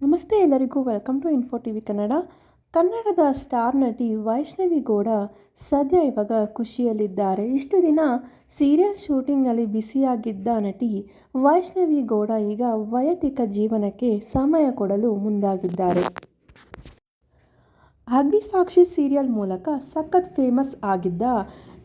ನಮಸ್ತೆ ಎಲ್ಲರಿಗೂ. Welcome to info T V Kannada ಕನ್ನಡದ ಸ್ಟಾರ್ ನಟಿ ವೈಷ್ಣವಿ ಗೌಡ ಸದ್ಯ ಇವಾಗ ಖುಷಿಯಲ್ಲಿದ್ದಾರೆ. ಇಷ್ಟು ದಿನ ಸೀರಿಯಲ್ ಶೂಟಿಂಗ್ನಲ್ಲಿ ಬಿಸಿಯಾಗಿದ್ದ ನಟಿ ವೈಷ್ಣವಿ ಗೌಡ ಈಗ ವೈಯಕ್ತಿಕ ಜೀವನಕ್ಕೆ ಸಮಯ ಕೊಡಲು ಮುಂದಾಗಿದ್ದಾರೆ. ಅಗ್ನಿಸಾಕ್ಷಿ ಸೀರಿಯಲ್ ಮೂಲಕ ಸಖತ್ ಫೇಮಸ್ ಆಗಿದ್ದ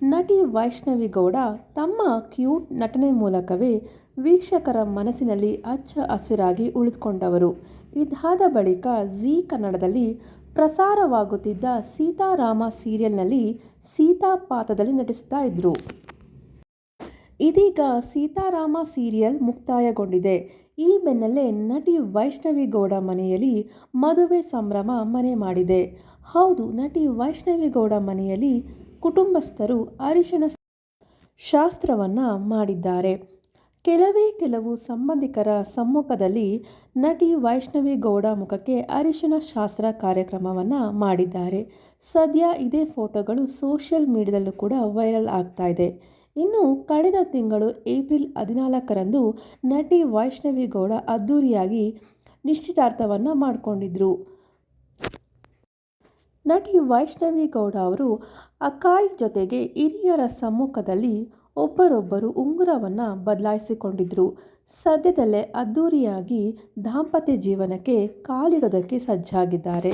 ನಟಿ ವೈಷ್ಣವಿ ಗೌಡ ತಮ್ಮ ಕ್ಯೂಟ್ ನಟನೆ ಮೂಲಕವೇ ವೀಕ್ಷಕರ ಮನಸ್ಸಿನಲ್ಲಿ ಅಚ್ಚ ಹಸಿರಾಗಿ ಉಳಿದುಕೊಂಡವರು. ಇದಾದ ಬಳಿಕ ಝೀ ಕನ್ನಡದಲ್ಲಿ ಪ್ರಸಾರವಾಗುತ್ತಿದ್ದ ಸೀತಾರಾಮ ಸೀರಿಯಲ್ನಲ್ಲಿ ಸೀತಾ ಪಾತ್ರದಲ್ಲಿ ನಟಿಸ್ತಾ ಇದ್ರು. ಇದೀಗ ಸೀತಾರಾಮ ಸೀರಿಯಲ್ ಮುಕ್ತಾಯಗೊಂಡಿದೆ. ಈ ಬೆನ್ನಲ್ಲೇ ನಟಿ ವೈಷ್ಣವಿ ಗೌಡ ಮನೆಯಲ್ಲಿ ಮದುವೆ ಸಂಭ್ರಮ ಮನೆ ಮಾಡಿದೆ. ಹೌದು, ನಟಿ ವೈಷ್ಣವಿ ಗೌಡ ಮನೆಯಲ್ಲಿ ಕುಟುಂಬಸ್ಥರು ಅರಿಶಿಣ ಶಾಸ್ತ್ರವನ್ನು ಮಾಡಿದ್ದಾರೆ. ಕೆಲವೇ ಕೆಲವು ಸಂಬಂಧಿಕರ ಸಮ್ಮುಖದಲ್ಲಿ ನಟಿ ವೈಷ್ಣವಿ ಗೌಡ ಮುಖಕ್ಕೆ ಅರಿಶಿನ ಶಾಸ್ತ್ರ ಕಾರ್ಯಕ್ರಮವನ್ನು ಮಾಡಿದ್ದಾರೆ. ಸದ್ಯ ಇದೇ ಫೋಟೋಗಳು ಸೋಷಿಯಲ್ ಮೀಡಿಯಾದಲ್ಲೂ ಕೂಡ ವೈರಲ್ ಆಗ್ತಾ ಇದೆ. ಇನ್ನು ಕಳೆದ ತಿಂಗಳು ಏಪ್ರಿಲ್ ಹದಿನಾಲ್ಕರಂದು ನಟಿ ವೈಷ್ಣವಿ ಗೌಡ ಅದ್ದೂರಿಯಾಗಿ ನಿಶ್ಚಿತಾರ್ಥವನ್ನು ಮಾಡಿಕೊಂಡಿದ್ರು. ನಟಿ ವೈಷ್ಣವಿ ಗೌಡ ಅವರು ಅಕಾಯ್ ಜೊತೆಗೆ ಹಿರಿಯರ ಸಮ್ಮುಖದಲ್ಲಿ ಒಬ್ಬರೊಬ್ಬರು ಉಂಗುರವನ್ನು ಬದಲಾಯಿಸಿಕೊಂಡಿದ್ರು. ಸದ್ಯದಲ್ಲೇ ಅದ್ದೂರಿಯಾಗಿ ದಾಂಪತ್ಯ ಜೀವನಕ್ಕೆ ಕಾಲಿಡೋದಕ್ಕೆ ಸಜ್ಜಾಗಿದ್ದಾರೆ.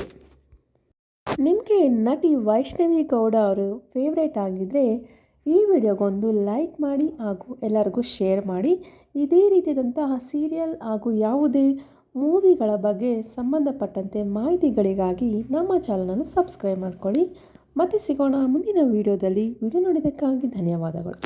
ನಿಮಗೆ ನಟಿ ವೈಷ್ಣವಿ ಗೌಡ ಅವರು ಫೇವ್ರೇಟ್ ಆಗಿದ್ದರೆ ಈ ವಿಡಿಯೋಗೊಂದು ಲೈಕ್ ಮಾಡಿ ಹಾಗೂ ಎಲ್ಲರಿಗೂ ಶೇರ್ ಮಾಡಿ. ಇದೇ ರೀತಿಯಾದಂತಹ ಸೀರಿಯಲ್ ಹಾಗೂ ಯಾವುದೇ ಮೂವಿಗಳ ಬಗ್ಗೆ ಸಂಬಂಧಪಟ್ಟಂತೆ ಮಾಹಿತಿಗಳಿಗಾಗಿ ನಮ್ಮ ಚಾನಲನ್ನು ಸಬ್ಸ್ಕ್ರೈಬ್ ಮಾಡ್ಕೊಳ್ಳಿ. ಮತ್ತೆ ಸಿಗೋಣ ಮುಂದಿನ ವಿಡಿಯೋದಲ್ಲಿ. ವಿಡಿಯೋ ನೋಡಿದ್ದಕ್ಕಾಗಿ ಧನ್ಯವಾದಗಳು.